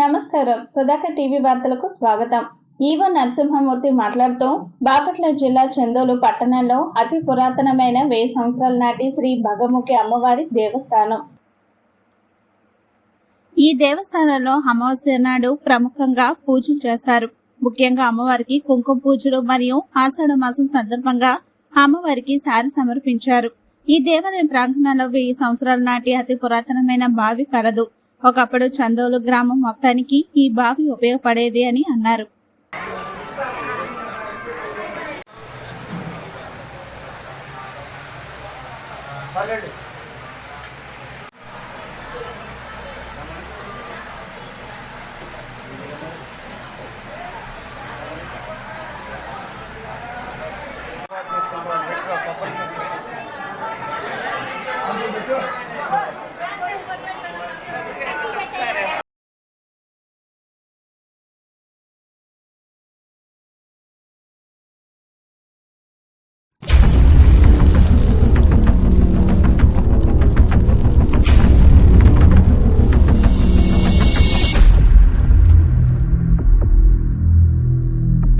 నమస్కారం. సుధాకర్ టీవీ వార్తలకు స్వాగతం. ఈవో నరసింహమూర్తి మాట్లాడుతూ బాపట్ల జిల్లా చందోలు పట్టణంలో అతి పురాతనమైన వెయ్యి సంవత్సరాల నాటి శ్రీ భగముఖి అమ్మవారి దేవస్థానం. ఈ దేవస్థానంలో అమావాస్య నాడు ప్రముఖంగా పూజలు చేస్తారు. ముఖ్యంగా అమ్మవారికి కుంకుమ పూజలు మరియు ఆషాఢ మాసం సందర్భంగా అమ్మవారికి సారి సమర్పించారు. ఈ దేవాలయం ప్రాంగణంలో వెయ్యి సంవత్సరాల నాటి అతి పురాతనమైన బావి కలదు. ఒకప్పుడు చందోలు గ్రామం మొత్తానికి ఈ బావి ఉపయోగపడేది అని అన్నారు. సరే